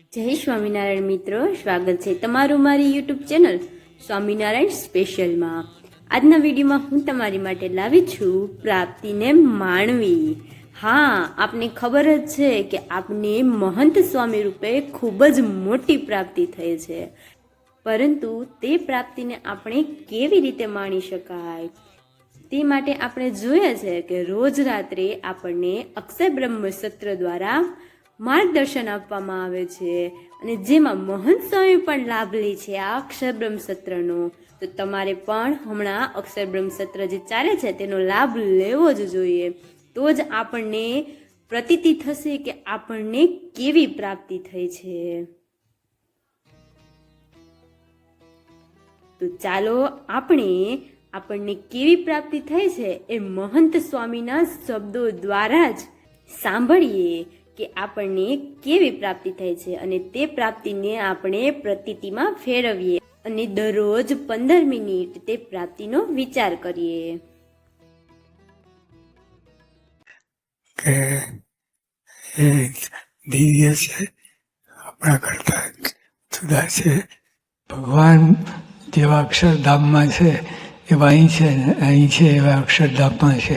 જય સ્વામિનારાયણ મિત્રો, સ્વાગત છે તમારું મારી યુટ્યુબ ચેનલ સ્વામિનારાયણ સ્પેશિયલમાં. આજના વિડીયોમાં હું તમારી માટે લાવી છું પ્રાપ્તિને માણવી. હા, આપને ખબર જ છે કે આપને મહંત સ્વામી રૂપે ખૂબ જ મોટી પ્રાપ્તિ થઈ છે. પરંતુ તે પ્રાપ્તિને આપણે કેવી રીતે માણી શકાય? તે માટે આપણે જોઈએ છે કે રોજ રાત્રે આપણને અક્ષય બ્રહ્મ સત્ર દ્વારા માર્ગદર્શન આપવામાં આવે છે અને જેમાં મહંત સ્વામી પણ લાભ લે છે આ અક્ષર બ્રહ્મ સત્રનો તો તમારે પણ હમણાં અક્ષર બ્રહ્મ સત્ર જે ચાલે છે તેનો લાભ લેવો જ જોઈએ. તો જ આપણને પ્રતીતિ થશે કે આપણને કેવી પ્રાપ્તિ થઈ છે. તો ચાલો આપણે આપણને કેવી પ્રાપ્તિ થઈ છે એ મહંત સ્વામીના શબ્દો દ્વારા જ સાંભળીએ. કે આપણને કેવી પ્રાપ્તિ થાય છે અને તે પ્રાપ્તિને આપણે પ્રતિતિમાં ફેરવીએ અને દરરોજ પંદર મિનિટ તે પ્રાપ્તિનો વિચાર કરીએ. છે, આપણા કરતા જુદા છે. ભગવાન જેવા અક્ષરધામમાં છે, એવા અહીં છે અહીં છે એવા અક્ષરધામમાં છે.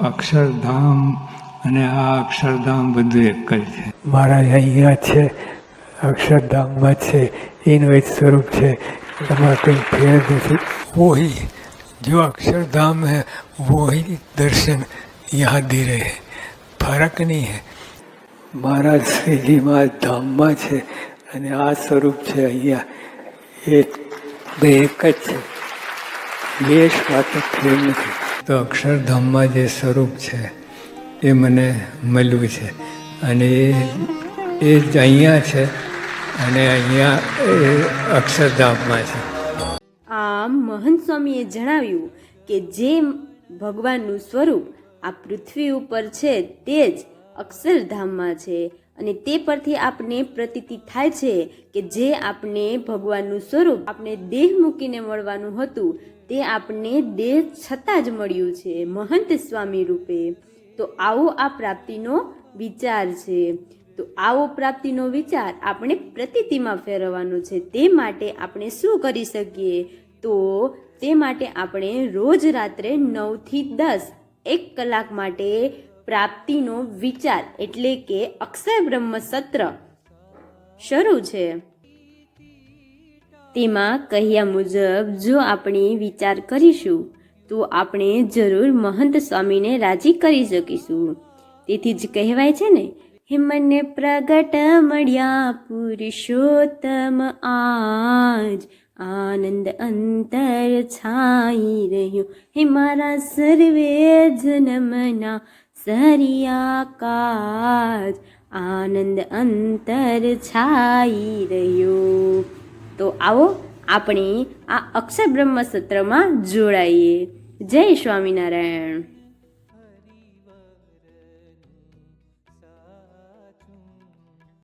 અક્ષરધામ અને આ અક્ષરધામ બધું એક જ છે. મહારાજ અહીંયા છે, અક્ષરધામમાં છે, એનું એક સ્વરૂપ છે. તમારે કંઈ ફેર નથી. વોહી જો અક્ષરધામ હે વોહી દર્શન યાદ રહે ફરક નહીં હે. મહારાજ શ્રીજીમાં ધામમાં છે અને આ સ્વરૂપ છે અહીંયા. એ બે, એક જ છે. વેશ માત્ર ફેર નથી. તો અક્ષરધામમાં જે સ્વરૂપ છે એ મને મળ્યું છે. અને એ જ અહીંયા છે અને અહીંયા અક્ષરધામમાં છે. આમ મહંત સ્વામીએ જણાવ્યું કે જે ભગવાનનું સ્વરૂપ આ પૃથ્વી ઉપર છે તે જ અક્ષરધામમાં છે અને તે પરથી આપને પ્રતીતિ થાય છે કે જે આપને ભગવાનનું સ્વરૂપ આપણે દેહ મૂકીને મળવાનું હતું તે આપને દેહ છતાં જ મળ્યું છે મહંત સ્વામી રૂપે. તો આવો આ પ્રાપ્તિનો વિચાર છે. તો આવો પ્રાપ્તિનો વિચાર આપણે પ્રતિતિમાં ફેરવવાનો છે. તે માટે આપણે શું કરી શકીએ? તો તે માટે આપણે રોજ રાત્રે નવથી દસ એક કલાક માટે પ્રાપ્તિનો વિચાર એટલે કે અક્ષય બ્રહ્મ સત્ર શરૂ છે. તેમાં કહ્યા મુજબ જો આપણે વિચાર કરીશું તો આપણે જરૂર મહંત સ્વામીને રાજી કરી શકીશું. તેથી જ કહેવાય છે ને હે મને પ્રગટ મળ્યા પુરુષોત્તમ આજ. આનંદ અંતર છાઈ રહ્યો. હે મારા સર્વે જન્મના સરિયા કાજ. આનંદ અંતર છાઈ રહ્યો. તો આવો આપણે આ અક્ષર બ્રહ્મ સત્રમાં જોડાઈએ. જય સ્વામિનારાયણ.